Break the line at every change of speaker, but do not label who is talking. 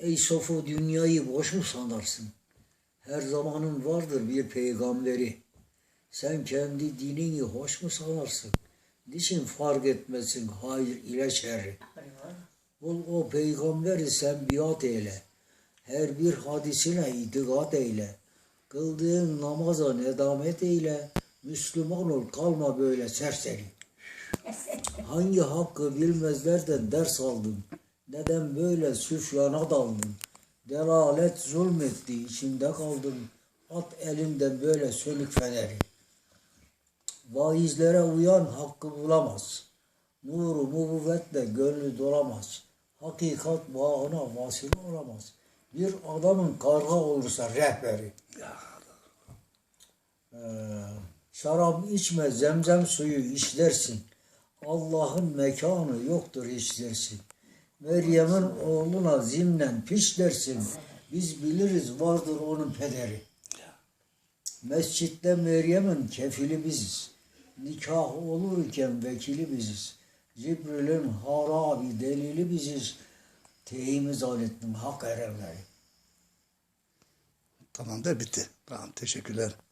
Ey sofu dünyayı boş mu sanarsın? Her zamanın vardır bir peygamberi. Sen kendi dinini hoş mu sanarsın? Niçin fark etmesin hayır ile şerri? Bul o peygamberi sen biat eyle. Her bir hadisine itikat eyle. Kıldığın namaza nedamet eyle. Müslüman ol kalma böyle serseri. Hangi hakkı bilmezlerden ders aldın? Neden böyle süfyana daldın? Delalet zulmetti, içinde kaldın. At elinden böyle sönük feneri. Vaizlere uyan hakkı bulamaz. Nuru muvvetle gönlü dolamaz. Hakikat bağına vasıl olamaz. Bir adamın karga olursa rehberi. Ee, şarap içme zemzem suyu işlersin. Allah'ın mekanı yoktur hiç dersin. Meryem'in oğluna zimnen piş dersin. Biz biliriz vardır onun pederi. Mescitte Meryem'in kefili biziz. Nikah olurken vekili biziz. Cibril'in harabi delili biziz. Teyimiz alettin hak erevleri.
Tamam da bitti. Tamam teşekkürler.